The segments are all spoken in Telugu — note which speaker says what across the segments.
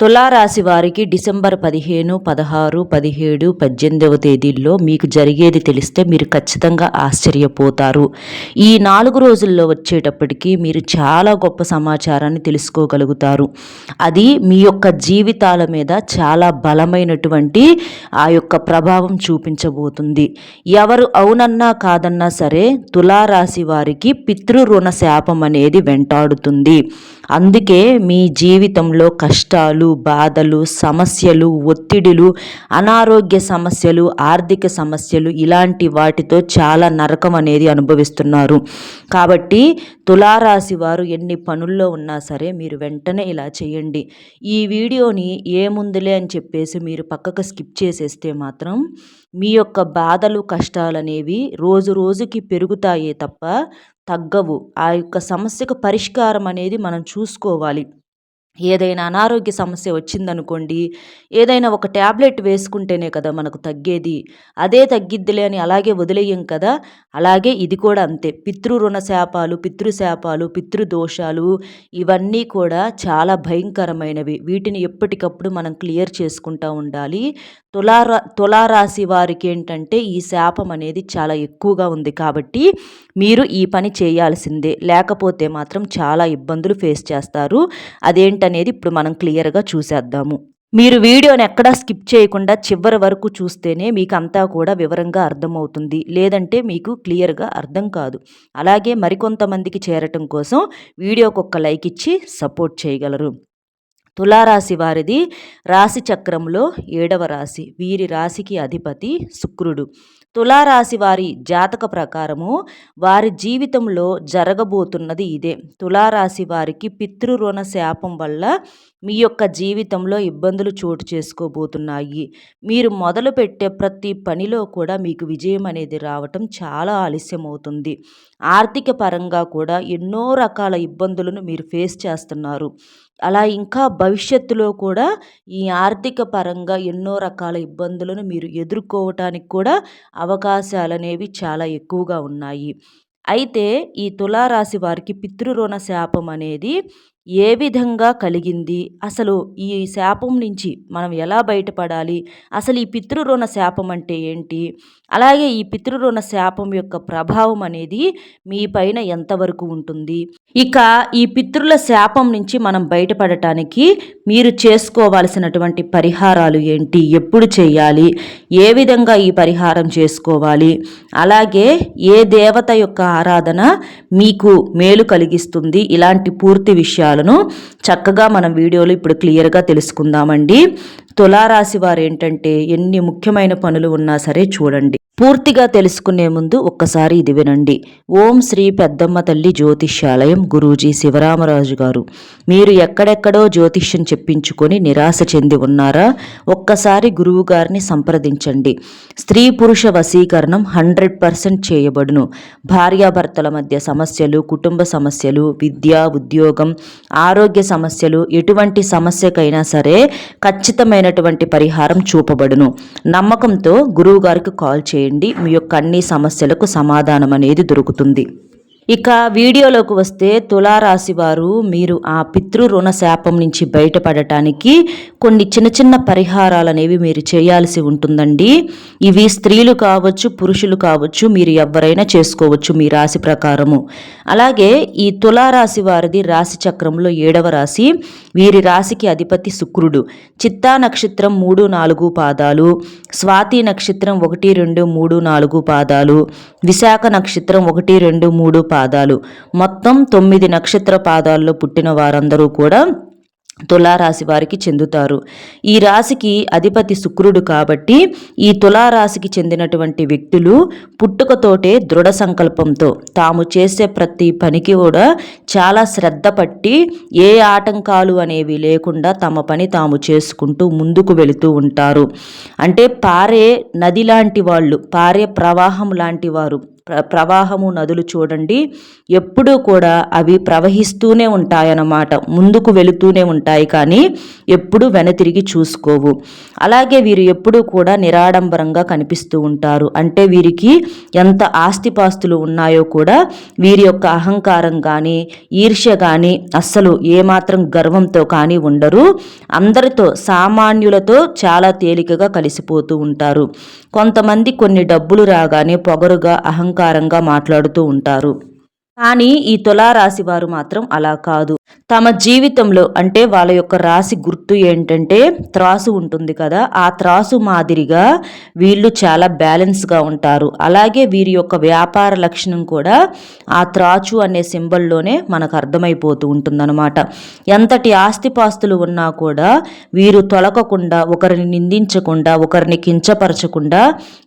Speaker 1: తులారాశి వారికి డిసెంబర్ పదిహేను పదహారు పదిహేడు పద్దెనిమిదవ తేదీల్లో మీకు జరిగేది తెలిస్తే మీరు ఖచ్చితంగా ఆశ్చర్యపోతారు. ఈ నాలుగు రోజుల్లో వచ్చేటప్పటికి మీరు చాలా గొప్ప సమాచారాన్ని తెలుసుకోగలుగుతారు. అది మీ యొక్క జీవితాల మీద చాలా బలమైనటువంటి ఆ యొక్క ప్రభావం చూపించబోతుంది. ఎవరు అవునన్నా కాదన్నా సరే తులారాశి వారికి పితృ రుణ శాపం అనేది వెంటాడుతుంది. అందుకే మీ జీవితంలో కష్టాలు బాధలు సమస్యలు ఒత్తిడులు అనారోగ్య సమస్యలు ఆర్థిక సమస్యలు ఇలాంటి వాటితో చాలా నరకం అనేది అనుభవిస్తున్నారు. కాబట్టి తులారాశి వారు ఎన్ని పనుల్లో ఉన్నా సరే మీరు వెంటనే ఇలా చేయండి. ఈ వీడియోని ఏముందిలే అని చెప్పేసి మీరు పక్కకు స్కిప్ చేసేస్తే మాత్రం మీ యొక్క బాధలు కష్టాలనేవి రోజు రోజుకి పెరుగుతాయే తప్ప తగ్గవు. ఆ యొక్క సమస్యకు పరిష్కారం అనేది మనం చూసుకోవాలి. ఏదైనా అనారోగ్య సమస్య వచ్చిందనుకోండి ఏదైనా ఒక ట్యాబ్లెట్ వేసుకుంటేనే కదా మనకు తగ్గేది. అదే తగ్గిద్దిలే అని అలాగే వదిలేయం కదా. అలాగే ఇది కూడా అంతే. పితృరుణ శాపాలు పితృశాపాలు పితృదోషాలు ఇవన్నీ కూడా చాలా భయంకరమైనవి. వీటిని ఎప్పటికప్పుడు మనం క్లియర్ చేసుకుంటూ ఉండాలి. తులారా తులారాశి వారికి ఏంటంటే ఈ శాపం అనేది చాలా ఎక్కువగా ఉంది కాబట్టి మీరు ఈ పని చేయాల్సిందే. లేకపోతే మాత్రం చాలా ఇబ్బందులు ఫేస్ చేస్తారు. అదేంటనేది ఇప్పుడు మనం క్లియర్గా చూసేద్దాము. మీరు వీడియోని ఎక్కడా స్కిప్ చేయకుండా చివరి వరకు చూస్తేనే మీకు అంతా కూడా వివరంగా అర్థమవుతుంది. లేదంటే మీకు క్లియర్గా అర్థం కాదు. అలాగే మరికొంతమందికి చేరటం కోసం వీడియోకి ఒక లైక్ ఇచ్చి సపోర్ట్ చేయగలరు. తులారాశి వారిది రాశి చక్రంలో ఏడవ రాశి. వీరి రాశికి అధిపతి శుక్రుడు. తులారాశి వారి జాతక ప్రకారము వారి జీవితంలో జరగబోతున్నది ఇదే. తులారాశి వారికి పితృరుణ శాపం వల్ల మీ యొక్క జీవితంలో ఇబ్బందులు చోటు చేసుకోబోతున్నాయి. మీరు మొదలు పెట్టే ప్రతి పనిలో కూడా మీకు విజయం అనేది రావటం చాలా ఆలస్యం అవుతుంది ఆర్థిక పరంగా కూడా ఎన్నో రకాల ఇబ్బందులను మీరు ఫేస్ చేస్తున్నారు. అలా ఇంకా భవిష్యత్తులో కూడా ఈ ఆర్థిక పరంగా ఎన్నో రకాల ఇబ్బందులను మీరు ఎదుర్కోవటానికి కూడా అవకాశాలు అనేవి చాలా ఎక్కువగా ఉన్నాయి. అయితే ఈ తులారాశి వారికి పితృరుణ శాపం అనేది ఏ విధంగా కలిగింది? అసలు ఈ శాపం నుంచి మనం ఎలా బయటపడాలి? అసలు ఈ పితృరుణ శాపం అంటే ఏంటి? అలాగే ఈ పితృరుణ శాపం యొక్క ప్రభావం అనేది మీ పైన ఎంతవరకు ఉంటుంది? ఇక ఈ పితృల శాపం నుంచి మనం బయటపడటానికి మీరు చేసుకోవాల్సినటువంటి పరిహారాలు ఏంటి? ఎప్పుడు చేయాలి? ఏ విధంగా ఈ పరిహారం చేసుకోవాలి? అలాగే ఏ దేవత యొక్క ఆరాధన మీకు మేలు కలిగిస్తుంది? ఇలాంటి పూర్తి విషయాలను చక్కగా మనం వీడియోలో ఇప్పుడు క్లియర్గా తెలుసుకుందామండి. తులారాశి వారు ఏంటంటే ఎన్ని ముఖ్యమైన పనులు ఉన్నా సరే చూడండి. పూర్తిగా తెలుసుకునే ముందు ఒక్కసారి ఇది వినండి. ఓం శ్రీ పెద్దమ్మ తల్లి జ్యోతిష్యాలయం గురూజీ శివరామరాజు గారు. మీరు ఎక్కడెక్కడో జ్యోతిష్యం చెప్పించుకొని నిరాశ చెంది ఉన్నారా? ఒక్కసారి గురువు గారిని సంప్రదించండి. స్త్రీ పురుష వశీకరణం హండ్రెడ్ పర్సెంట్ చేయబడును. భార్యాభర్తల మధ్య సమస్యలు కుటుంబ సమస్యలు విద్య ఉద్యోగం ఆరోగ్య సమస్యలు ఎటువంటి సమస్యకైనా సరే ఖచ్చితమైన ఖచ్చితమైనటువంటి పరిహారం చూపబడును. నమ్మకంతో గురువుగారికి కాల్ చేయండి. మీ యొక్క అన్ని సమస్యలకు సమాధానం అనేది దొరుకుతుంది. ఇక వీడియోలోకి వస్తే తులారాశి వారు మీరు ఆ పితృ రుణ శాపం నుంచి బయటపడటానికి కొన్ని చిన్న చిన్న పరిహారాలు అనేవి మీరు చేయాల్సి ఉంటుందండి. ఇవి స్త్రీలు కావచ్చు పురుషులు కావచ్చు మీరు ఎవరైనా చేసుకోవచ్చు మీ రాశి ప్రకారము. అలాగే ఈ తులారాశి వారిది రాశి చక్రంలో ఏడవ రాశి వీరి రాశికి అధిపతి శుక్రుడు. చిత్తా నక్షత్రం మూడు నాలుగు పాదాలు స్వాతి నక్షత్రం ఒకటి రెండు మూడు నాలుగు పాదాలు విశాఖ నక్షత్రం ఒకటి రెండు మూడు పాదాలు పాదాలు. మొత్తం తొమ్మిది నక్షత్ర పాదాల్లో పుట్టిన వారందరూ కూడా తులారాశి వారికి చెందుతారు. ఈ రాశికి అధిపతి శుక్రుడు కాబట్టి ఈ తులారాశికి చెందినటువంటి వ్యక్తులు పుట్టుకతోటే దృఢ సంకల్పంతో తాము చేసే ప్రతి పనికి కూడా చాలా శ్రద్ధ పట్టి ఏ ఆటంకాలు అనేవి లేకుండా తమ పని తాము చేసుకుంటూ ముందుకు వెళుతూ ఉంటారు. అంటే పారే నది లాంటి వాళ్ళు పారే ప్రవాహం లాంటి వారు ప్రవాహము నదులు చూడండి. ఎప్పుడూ కూడా అవి ప్రవహిస్తూనే ఉంటాయన్నమాట. ముందుకు వెళుతూనే ఉంటాయి కానీ ఎప్పుడు వెనతిరిగి చూసుకోవు. అలాగే వీరు ఎప్పుడూ కూడా నిరాడంబరంగా కనిపిస్తూ ఉంటారు. అంటే వీరికి ఎంత ఆస్తిపాస్తులు ఉన్నాయో కూడా వీరి యొక్క అహంకారం కానీ ఈర్ష్య కానీ అస్సలు ఏమాత్రం గర్వంతో కానీ ఉండరు. అందరితో సామాన్యులతో చాలా తేలికగా కలిసిపోతూ ఉంటారు. కొంతమంది కొన్ని డబ్బులు రాగానే పొగరుగా అహంకారం అహంకారంగా మాట్లాడుతూ ఉంటారు. కానీ ఈ తులారాశి వారు మాత్రం అలా కాదు. తమ జీవితంలో అంటే వాళ్ళ యొక్క రాశి గుర్తు ఏంటంటే త్రాసు ఉంటుంది కదా ఆ త్రాసు మాదిరిగా వీళ్ళు చాలా బ్యాలెన్స్గా ఉంటారు. అలాగే వీరి యొక్క వ్యాపార లక్షణం కూడా ఆ త్రాచు అనే సింబల్లోనే మనకు అర్థమైపోతూ ఉంటుందన్నమాట. ఎంతటి ఆస్తిపాస్తులు ఉన్నా కూడా వీరు తొలకకుండా ఒకరిని నిందించకుండా ఒకరిని కించపరచకుండా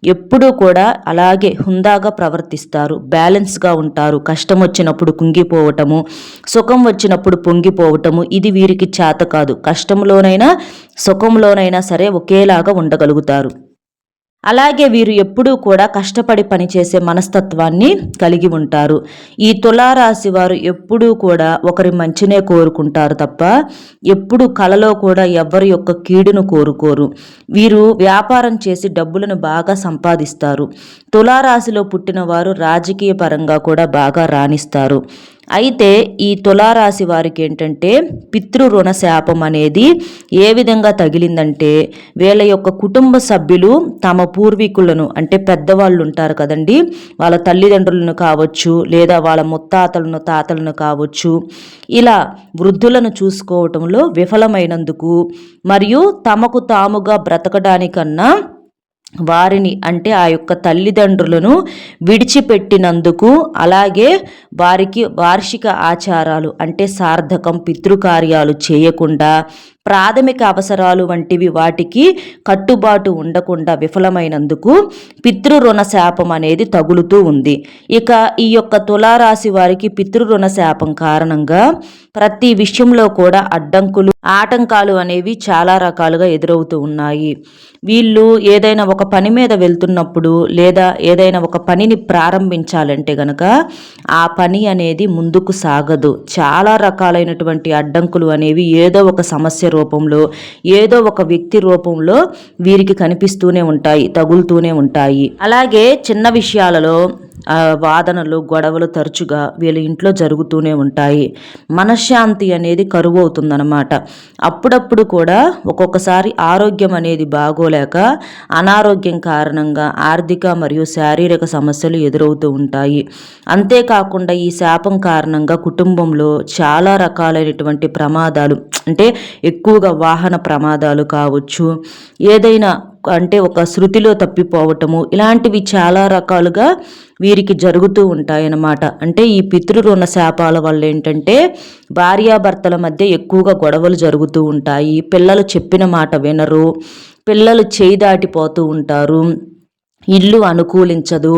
Speaker 1: ఎప్పుడూ కూడా అలాగే హుందాగా ప్రవర్తిస్తారు. బ్యాలెన్స్గా ఉంటారు. కష్టం వచ్చినప్పుడు కుంగిపోవటము సుఖం వచ్చినప్పుడు పొంగిపోవటము ఇది వీరికి చేత కాదు. కష్టంలోనైనా సుఖంలోనైనా సరే ఒకేలాగా ఉండగలుగుతారు. అలాగే వీరు ఎప్పుడూ కూడా కష్టపడి పనిచేసే మనస్తత్వాన్ని కలిగి ఉంటారు. ఈ తులారాశి వారు ఎప్పుడూ కూడా ఒకరి మంచినే కోరుకుంటారు తప్ప ఎప్పుడు కలలో కూడా ఎవరి యొక్క కీడును కోరుకోరు. వీరు వ్యాపారం చేసి డబ్బులను బాగా సంపాదిస్తారు. తులారాశిలో పుట్టిన వారు రాజకీయ పరంగా కూడా బాగా రాణిస్తారు. అయితే ఈ తులారాశి వారికి ఏంటంటే పితృ రుణ శాపం అనేది ఏ విధంగా తగిలిందంటే వీళ్ళ యొక్క కుటుంబ సభ్యులు తమ పూర్వీకులను అంటే పెద్దవాళ్ళు ఉంటారు కదండి వాళ్ళ తల్లిదండ్రులను కావచ్చు లేదా వాళ్ళ ముత్తాతలను తాతలను కావచ్చు ఇలా వృద్ధులను చూసుకోవటంలో విఫలమైనందుకు మరియు తమకు తాముగా బ్రతకడానికన్నా వారిని అంటే ఆ యొక్క తల్లిదండ్రులను విడిచిపెట్టినందుకు అలాగే వారికి వార్షిక ఆచారాలు అంటే సార్థకం పితృకార్యాలు చేయకుండా ప్రాథమిక అవసరాలు వంటివి వాటికి కట్టుబాటు ఉండకుండా విఫలమైనందుకు పితృరుణ శాపం అనేది తగులుతూ ఉంది. ఇక ఈ యొక్క తులారాశి వారికి పితృరుణ శాపం కారణంగా ప్రతి విషయంలో కూడా అడ్డంకులు ఆటంకాలు అనేవి చాలా రకాలుగా ఎదురవుతూ ఉన్నాయి. వీళ్ళు ఏదైనా ఒక పని మీద వెళ్తున్నప్పుడు లేదా ఏదైనా ఒక పనిని ప్రారంభించాలంటే గనక ఆ పని అనేది ముందుకు సాగదు. చాలా రకాలైనటువంటి అడ్డంకులు అనేవి ఏదో ఒక సమస్య రూపంలో ఏదో ఒక వ్యక్తి రూపంలో వీరికి కనిపిస్తూనే ఉంటాయి తగులుతూనే ఉంటాయి. అలాగే చిన్న విషయాలలో వాదనలు గొడవలు తరచుగా వీళ్ళ ఇంట్లో జరుగుతూనే ఉంటాయి. మనశ్శాంతి అనేది కరువు అవుతుందన్నమాట అప్పుడప్పుడు కూడా ఒక్కొక్కసారి ఆరోగ్యం అనేది బాగోలేక అనారోగ్యం కారణంగా ఆర్థిక మరియు శారీరక సమస్యలు ఎదురవుతూ ఉంటాయి. అంతేకాకుండా ఈ శాపం కారణంగా కుటుంబంలో చాలా రకాలైనటువంటి ప్రమాదాలు అంటే ఎక్కువగా వాహన ప్రమాదాలు కావచ్చు. ఏదైనా అంటే ఒక శృతిలో తప్పిపోవటము ఇలాంటివి చాలా రకాలుగా వీరికి జరుగుతూ ఉంటాయన్నమాట. అంటే ఈ పితృరుణ శాపాల వల్ల ఏంటంటే భార్యాభర్తల మధ్య ఎక్కువగా గొడవలు జరుగుతూ ఉంటాయి. పిల్లలు చెప్పిన మాట వినరు. పిల్లలు చేయి దాటిపోతూ ఉంటారు. ఇల్లు అనుకూలించదు.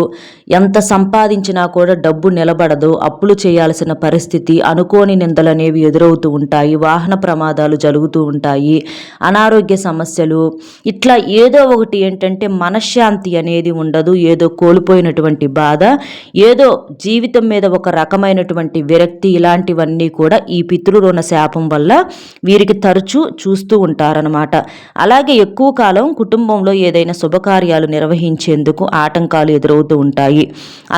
Speaker 1: ఎంత సంపాదించినా కూడా డబ్బు నిలబడదు. అప్పులు చేయాల్సిన పరిస్థితి అనుకోని నిందలనేవి ఎదురవుతూ ఉంటాయి. వాహన ప్రమాదాలు జరుగుతూ ఉంటాయి. అనారోగ్య సమస్యలు. ఇట్లా ఏదో ఒకటి ఏంటంటే మనశ్శాంతి అనేది ఉండదు. ఏదో కోల్పోయినటువంటి బాధ. ఏదో జీవితం మీద ఒక రకమైనటువంటి విరక్తి ఇలాంటివన్నీ కూడా ఈ పితృరుణ శాపం వల్ల వీరికి తరచూ చూస్తూ ఉంటారనమాట అలాగే ఎక్కువ కాలం కుటుంబంలో ఏదైనా శుభకార్యాలు నిర్వహించే ఎందుకు ఆటంకాలు ఎదురవుతూ ఉంటాయి.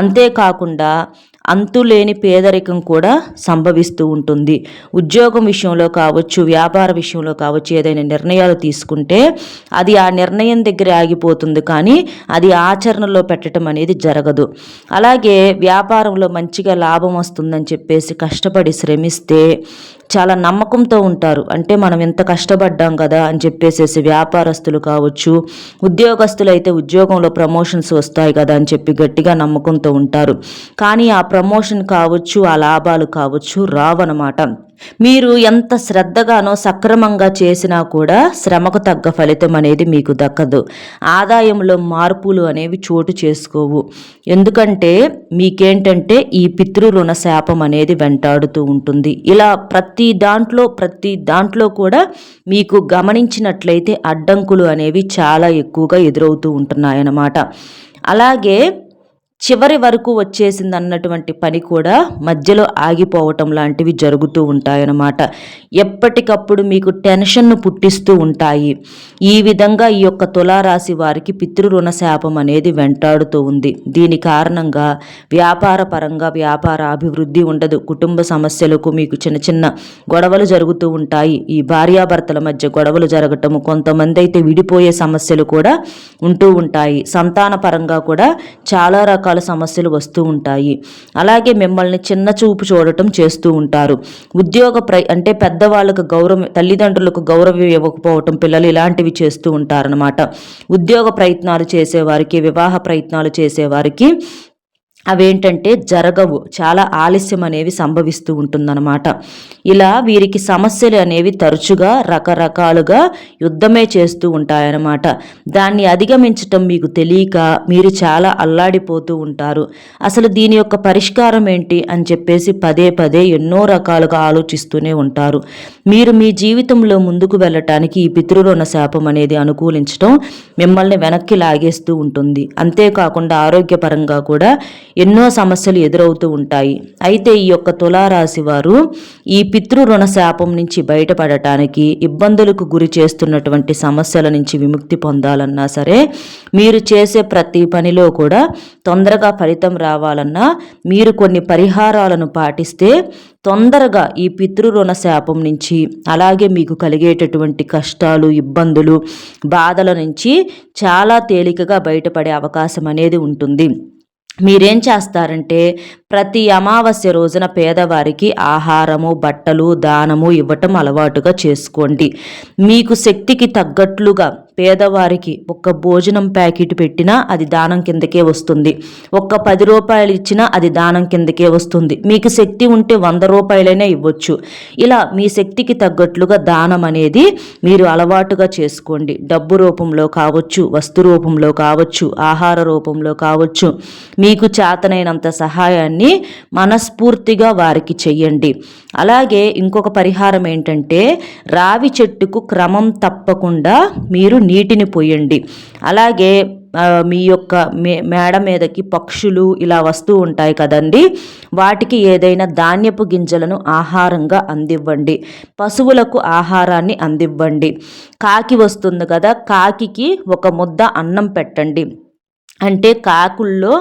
Speaker 1: అంతేకాకుండా అంతులేని పేదరికం కూడా సంభవిస్తూ ఉంటుంది. ఉద్యోగం విషయంలో కావచ్చు వ్యాపార విషయంలో కావచ్చు ఏదైనా నిర్ణయాలు తీసుకుంటే అది ఆ నిర్ణయం దగ్గర ఆగిపోతుంది. కానీ అది ఆచరణలో పెట్టడం అనేది జరగదు. అలాగే వ్యాపారంలో మంచిగా లాభం వస్తుందని చెప్పేసి కష్టపడి శ్రమిస్తే చాలా నమ్మకంతో ఉంటారు. అంటే మనం ఎంత కష్టపడ్డాం కదా అని చెప్పేసేసి వ్యాపారస్తులు కావచ్చు ఉద్యోగస్తులు అయితే ఉద్యోగంలో ప్రమోషన్స్ వస్తాయి కదా అని చెప్పి గట్టిగా నమ్మకంతో ఉంటారు. కానీ ఆ ప్రమోషన్ కావచ్చు ఆ లాభాలు కావచ్చు రావన్నమాట. మీరు ఎంత శ్రద్ధగానో సక్రమంగా చేసినా కూడా శ్రమకు తగ్గ ఫలితం అనేది మీకు దక్కదు. ఆదాయంలో మార్పులు అనేవి చోటు చేసుకోవు. ఎందుకంటే మీకేంటంటే ఈ పితృ రుణ శాపం అనేది వెంటాడుతూ ఉంటుంది. ఇలా ప్రతి దాంట్లో ప్రతి దాంట్లో కూడా మీకు గమనించినట్లయితే అడ్డంకులు అనేవి చాలా ఎక్కువగా ఎదురవుతూ ఉంటున్నాయన్నమాట. అలాగే చివరి వరకు వచ్చేసింది అన్నటువంటి పని కూడా మధ్యలో ఆగిపోవటం లాంటివి జరుగుతూ ఉంటాయన్నమాట. ఎప్పటికప్పుడు మీకు టెన్షన్ను పుట్టిస్తూ ఉంటాయి. ఈ విధంగా ఈ యొక్క తులారాశి వారికి పితృ రుణ శాపం అనేది వెంటాడుతూ ఉంది. దీని కారణంగా వ్యాపార పరంగా వ్యాపార అభివృద్ధి ఉండదు. కుటుంబ సమస్యలకు మీకు చిన్న చిన్న గొడవలు జరుగుతూ ఉంటాయి. ఈ భార్యాభర్తల మధ్య గొడవలు జరగటము కొంతమంది అయితే విడిపోయే సమస్యలు కూడా ఉంటూ ఉంటాయి. సంతాన పరంగా కూడా చాలా రకాల రకాల సమస్యలు వస్తూ ఉంటాయి. అలాగే మిమ్మల్ని చిన్న చూపు చూడటం చేస్తూ ఉంటారు. ఉద్యోగ ప్ర అంటే పెద్దవాళ్ళకు గౌరవం తల్లిదండ్రులకు గౌరవం ఇవ్వకపోవటం పిల్లలు ఇలాంటివి చేస్తూ ఉంటారనమాట ఉద్యోగ ప్రయత్నాలు చేసేవారికి వివాహ ప్రయత్నాలు చేసేవారికి అవేంటంటే జరగవు. చాలా ఆలస్యం అనేవి సంభవిస్తూ ఉంటుందన్నమాట. ఇలా వీరికి సమస్యలు అనేవి తరచుగా రకరకాలుగా యుద్ధమే చేస్తూ ఉంటాయన్నమాట. దాన్ని అధిగమించటం మీకు తెలియక మీరు చాలా అల్లాడిపోతూ ఉంటారు. అసలు దీని యొక్క పరిష్కారం ఏంటి అని చెప్పేసి పదే పదే ఎన్నో రకాలుగా ఆలోచిస్తూనే ఉంటారు. మీరు మీ జీవితంలో ముందుకు వెళ్ళటానికి ఈ పితృరుణ శాపం అనేది అనుకూలించడం మిమ్మల్ని వెనక్కి లాగేస్తూ ఉంటుంది. అంతేకాకుండా ఆరోగ్యపరంగా కూడా ఎన్నో సమస్యలు ఎదురవుతూ ఉంటాయి. అయితే ఈ యొక్క తులారాశి వారు ఈ పితృ రుణ శాపం నుంచి బయటపడటానికి ఇబ్బందులకు గురి చేస్తున్నటువంటి సమస్యల నుంచి విముక్తి పొందాలన్నా సరే మీరు చేసే ప్రతి పనిలో కూడా తొందరగా ఫలితం రావాలన్నా మీరు కొన్ని పరిహారాలను పాటిస్తే తొందరగా ఈ పితృ రుణ శాపం నుంచి అలాగే మీకు కలిగేటటువంటి కష్టాలు ఇబ్బందులు బాధల నుంచి చాలా తేలికగా బయటపడే అవకాశం అనేది ఉంటుంది. మీరేం చేస్తారంటే ప్రతి అమావాస్య రోజున పేదవారికి ఆహారము బట్టలు దానము ఇవ్వటం అలవాటుగా చేసుకోండి. మీకు శక్తికి తగ్గట్లుగా పేదవారికి ఒక్క భోజనం ప్యాకెట్ పెట్టినా అది దానం కిందకే వస్తుంది. ఒక్క పది రూపాయలు ఇచ్చినా అది దానం కిందకే వస్తుంది. మీకు శక్తి ఉంటే వంద రూపాయలైనా ఇవ్వచ్చు. ఇలా మీ శక్తికి తగ్గట్లుగా దానం అనేది మీరు అలవాటుగా చేసుకోండి. డబ్బు రూపంలో కావచ్చు వస్తు రూపంలో కావచ్చు ఆహార రూపంలో కావచ్చు మీకు చేతనైనంత సహాయాన్ని మనస్ఫూర్తిగా వారికి చెయ్యండి. అలాగే ఇంకొక పరిహారం ఏంటంటే రావి చెట్టుకు క్రమం తప్పకుండా మీరు నీటిని పోయండి. అలాగే మీ యొక్క మే మేడ మీదకి పక్షులు ఇలా వస్తూ ఉంటాయి కదండి. వాటికి ఏదైనా ధాన్యపు గింజలను ఆహారంగా అందివ్వండి. పశువులకు ఆహారాన్ని అందివ్వండి. కాకి వస్తుంది కదా కాకికి ఒక ముద్ద అన్నం పెట్టండి. అంటే కాకుల్లో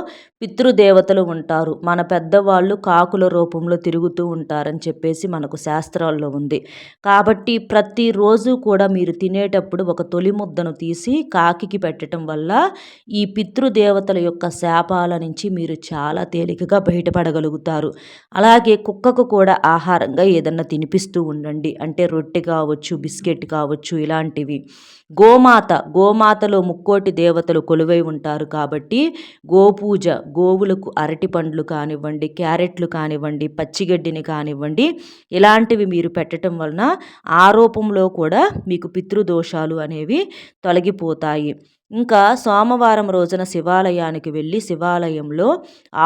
Speaker 1: పితృదేవతలు ఉంటారు. మన పెద్దవాళ్ళు కాకుల రూపంలో తిరుగుతూ ఉంటారని చెప్పేసి మనకు శాస్త్రాల్లో ఉంది. కాబట్టి ప్రతిరోజు కూడా మీరు తినేటప్పుడు ఒక తొలి ముద్దను తీసి కాకికి పెట్టడం వల్ల ఈ పితృదేవతల యొక్క శాపాల నుంచి మీరు చాలా తేలికగా బయటపడగలుగుతారు. అలాగే కుక్కకు కూడా ఆహారంగా ఏదన్నా తినిపిస్తూ ఉండండి. అంటే రొట్టె కావచ్చు బిస్కెట్ కావచ్చు ఇలాంటివి. గోమాత గోమాతలో ముక్కోటి దేవతలు కొలువై ఉంటారు కాబట్టి గోపూజ గోవులకు అరటి పండ్లు కానివ్వండి క్యారెట్లు కానివ్వండి పచ్చిగడ్డిని కానివ్వండి ఇలాంటివి మీరు పెట్టడం వలన ఆ రూపంలో కూడా మీకు పితృదోషాలు అనేవి తొలగిపోతాయి. ఇంకా సోమవారం రోజున శివాలయానికి వెళ్ళి శివాలయంలో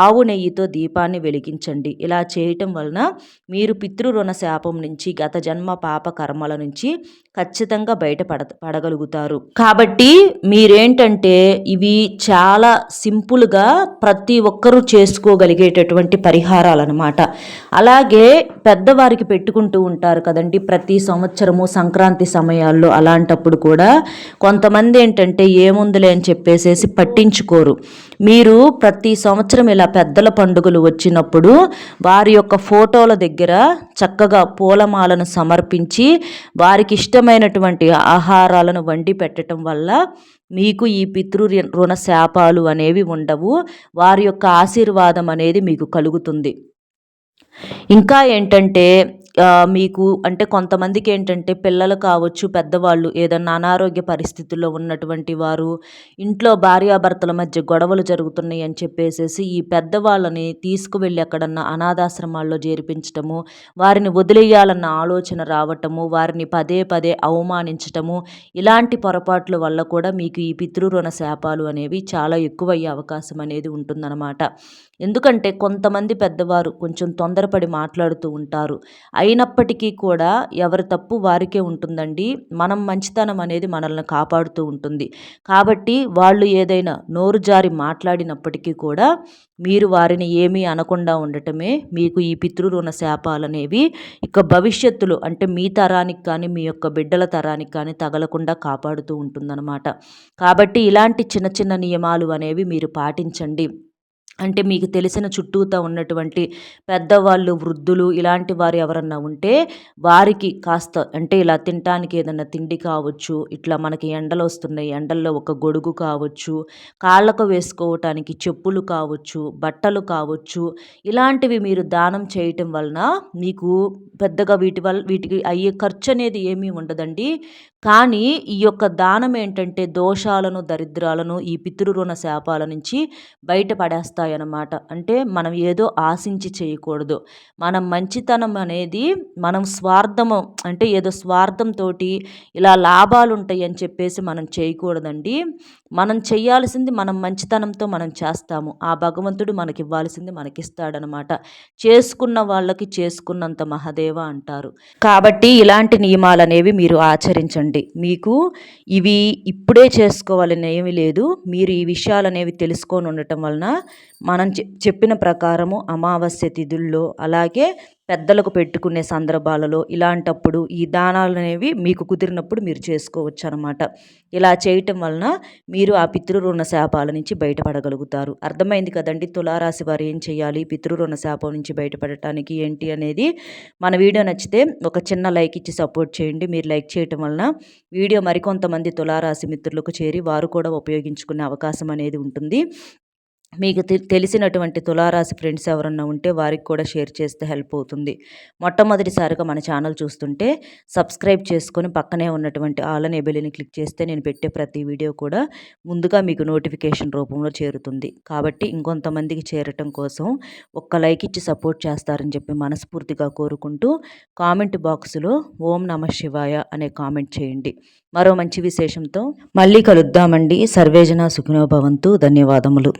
Speaker 1: ఆవు నెయ్యితో దీపాన్ని వెలిగించండి. ఇలా చేయటం వలన మీరు పితృరుణ శాపం నుంచి గత జన్మ పాప కర్మల నుంచి ఖచ్చితంగా బయటపడ పడగలుగుతారు. కాబట్టి మీరేంటంటే ఇవి చాలా సింపుల్గా ప్రతి ఒక్కరూ చేసుకోగలిగేటటువంటి పరిహారాలు అనమాట అలాగే పెద్దవారికి పెట్టుకుంటూ ఉంటారు కదండి ప్రతి సంవత్సరము సంక్రాంతి సమయాల్లో అలాంటప్పుడు కూడా కొంతమంది ఏంటంటే ఏ ఏముందిలే అని చెప్పేసేసి పట్టించుకోరు. మీరు ప్రతి సంవత్సరం ఇలా పెద్దల పండుగలు వచ్చినప్పుడు వారి యొక్క ఫోటోల దగ్గర చక్కగా పూలమాలను సమర్పించి వారికి ఇష్టమైనటువంటి ఆహారాలను వండి పెట్టడం వల్ల మీకు ఈ పితృ రుణ శాపాలు అనేవి ఉండవు. వారి యొక్క ఆశీర్వాదం అనేది మీకు కలుగుతుంది. ఇంకా ఏంటంటే మీకు అంటే కొంతమందికి ఏంటంటే పిల్లలు కావచ్చు పెద్దవాళ్ళు ఏదన్నా అనారోగ్య పరిస్థితుల్లో ఉన్నటువంటి వారు ఇంట్లో భార్యాభర్తల మధ్య గొడవలు జరుగుతున్నాయి అని చెప్పేసేసి ఈ పెద్దవాళ్ళని తీసుకువెళ్ళి ఎక్కడన్నా అనాథాశ్రమాల్లో చేర్పించటము వారిని వదిలేయాలన్న ఆలోచన రావటము వారిని పదే పదే అవమానించటము ఇలాంటి పొరపాట్ల వల్ల కూడా మీకు ఈ పితృరుణ శాపాలు అనేవి చాలా ఎక్కువయ్యే అవకాశం అనేది ఉంటుందన్నమాట. ఎందుకంటే కొంతమంది పెద్దవారు కొంచెం తొందరపడి మాట్లాడుతూ ఉంటారు. అయినప్పటికీ కూడా ఎవరి తప్పు వారికే ఉంటుందండి. మనం మంచితనం అనేది మనల్ని కాపాడుతూ ఉంటుంది. కాబట్టి వాళ్ళు ఏదైనా నోరు జారి మాట్లాడినప్పటికీ కూడా మీరు వారిని ఏమీ అనకుండా ఉండటమే మీకు ఈ పితృరుణ శాపాలు అనేవి ఇక భవిష్యత్తులో అంటే మీ తరానికి కానీ మీ యొక్క బిడ్డల తరానికి కానీ తగలకుండా కాపాడుతూ ఉంటుందన్నమాట. కాబట్టి ఇలాంటి చిన్న చిన్న నియమాలు అనేవి మీరు పాటించండి. అంటే మీకు తెలిసిన చుట్టూతా ఉన్నటువంటి పెద్దవాళ్ళు వృద్ధులు ఇలాంటి వారు ఎవరన్నా ఉంటే వారికి కాస్త అంటే ఇలా తినటానికి ఏదన్నా తిండి కావచ్చు ఇట్లా మనకి ఎండలు వస్తున్నాయి ఎండల్లో ఒక గొడుగు కావచ్చు కాళ్ళకు వేసుకోవటానికి చెప్పులు కావచ్చు బట్టలు కావచ్చు ఇలాంటివి మీరు దానం చేయటం వలన మీకు పెద్దగా వీటి వల్ల వీటికి అయ్యే ఖర్చు అనేది ఏమీ ఉండదండి. కానీ ఈ యొక్క దానం ఏంటంటే దోషాలను దరిద్రాలను ఈ పితృరుణ శాపాల నుంచి అన్నమాట. అంటే మనం ఏదో ఆశించి చేయకూడదు. మనం మంచితనం అనేది మనం స్వార్థము అంటే ఏదో స్వార్థంతో ఇలా లాభాలు ఉంటాయి అని చెప్పేసి మనం చేయకూడదండి. మనం చేయాల్సింది మనం మంచితనంతో మనం చేస్తాము. ఆ భగవంతుడు మనకి ఇవ్వాల్సింది మనకిస్తాడనమాట చేసుకున్న వాళ్ళకి చేసుకున్నంత మహదేవ అంటారు. కాబట్టి ఇలాంటి నియమాలు అనేవి మీరు ఆచరించండి. మీకు ఇవి ఇప్పుడే చేసుకోవాలని ఏమీ లేదు. మీరు ఈ విషయాలు అనేవి తెలుసుకొని ఉండటం వలన మనం చెప్పిన ప్రకారము అమావాస్య తిథుల్లో అలాగే పెద్దలకు పెట్టుకునే సందర్భాలలో ఇలాంటప్పుడు ఈ దానాలు అనేవి మీకు కుదిరినప్పుడు మీరు చేసుకోవచ్చు అనమాట ఇలా చేయటం వలన మీరు ఆ పితృరుణ శాపాల నుంచి బయటపడగలుగుతారు. అర్థమైంది కదండి? తులారాశి వారు ఏం చేయాలి? పితృరుణ శాపం నుంచి బయటపడటానికి ఏంటి అనేది మన వీడియో నచ్చితే ఒక చిన్న లైక్ ఇచ్చి సపోర్ట్ చేయండి. మీరు లైక్ చేయటం వలన వీడియో మరికొంతమంది తులారాశి మిత్రులకు చేరి వారు కూడా ఉపయోగించుకునే అవకాశం అనేది ఉంటుంది. మీకు తెలిసినటువంటి తులారాశి ఫ్రెండ్స్ ఎవరన్నా ఉంటే వారికి కూడా షేర్ చేస్తే హెల్ప్ అవుతుంది. మొట్టమొదటిసారిగా మన ఛానల్ చూస్తుంటే సబ్స్క్రైబ్ చేసుకొని పక్కనే ఉన్నటువంటి ఆలనే బెల్లిని క్లిక్ చేస్తే నేను పెట్టే ప్రతి వీడియో కూడా ముందుగా మీకు నోటిఫికేషన్ రూపంలో చేరుతుంది. కాబట్టి ఇంకొంతమందికి చేరటం కోసం ఒక్క లైక్ ఇచ్చి సపోర్ట్ చేస్తారని చెప్పి మనస్ఫూర్తిగా కోరుకుంటూ కామెంట్ బాక్స్లో ఓం నమ శివాయ అనే కామెంట్ చేయండి. మరో మంచి విశేషంతో మళ్ళీ కలుద్దామండి. సర్వేజన సుఖినోభవంతు ధన్యవాదములు.